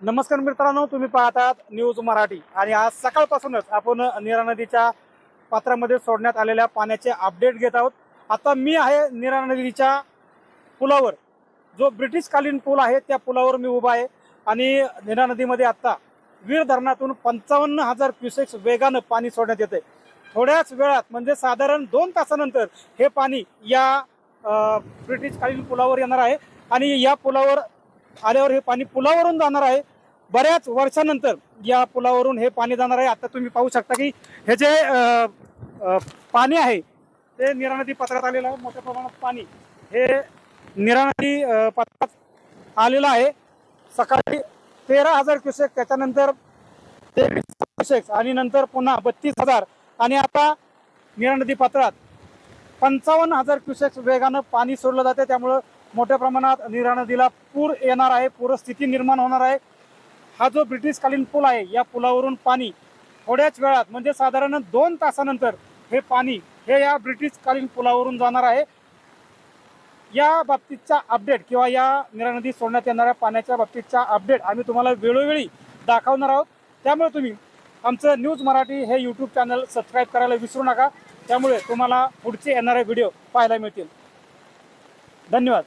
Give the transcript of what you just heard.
नमस्कार मित्रांनो तुम्ही पाहतात न्यूज मराठी. आणि आज सकाळपासूनच आपण नीरा नदीच्या पात्रामध्ये सोडण्यात आलेल्या पाण्याचे अपडेट घेत आहोत. आता मी आहे नीरा नदीच्या पुलावर. जो ब्रिटिशकालीन पूल आहे त्या पुलावर मी उभा आहे. आणि नीरा नदीमध्ये आत्ता वीर धरणातून पंचावन्न हजार क्युसेक्स वेगानं पाणी सोडण्यात येते थोड्याच वेळात म्हणजे साधारण दोन तासानंतर हे पाणी या ब्रिटिशकालीन पुलावर येणार आहे. आणि या पुलावर आल्यावर हे पाणी पुलावरून जाणार आहे. बऱ्याच वर्षानंतर या पुलावरून हे पाणी जाणार आहे. आता तुम्ही पाहू शकता की हे जे पाणी आहे ते निरा नदी पात्रात आलेलं आहे. मोठ्या प्रमाणात पाणी हे निरा नदी पात्रात आलेलं आहे. सकाळी तेरा हजार क्युसेक त्याच्यानंतर तेवीस क्युसेक आणि नंतर पुन्हा बत्तीस हजार. आणि आता निरा नदी पात्रात पंचावन्न हजार क्युसेक्स वेगानं पाणी सोडलं जाते. त्यामुळं मोठ्या प्रमाणात नीरा नदीला पूर येणार आहे. पूरस्थिती निर्माण होणार आहे. हा जो ब्रिटिशकालीन पूल आहे या पुलावरून पाणी थोड्याच वेळात म्हणजे साधारण दोन तासानंतर हे पाणी हे या ब्रिटिशकालीन पुलावरून जाणार आहे. या बाबतीतचा अपडेट किंवा या नीरा नदी सोडण्यात येणाऱ्या पाण्याच्या बाबतीतचा अपडेट आम्ही तुम्हाला वेळोवेळी दाखवणार आहोत. त्यामुळे तुम्ही आमचं न्यूज मराठी हे यूट्यूब चॅनल सबस्क्राईब करायला विसरू नका. त्यामुळे तुम्हाला पुढचे येणारे व्हिडिओ पाहायला मिळतील. धन्यवाद.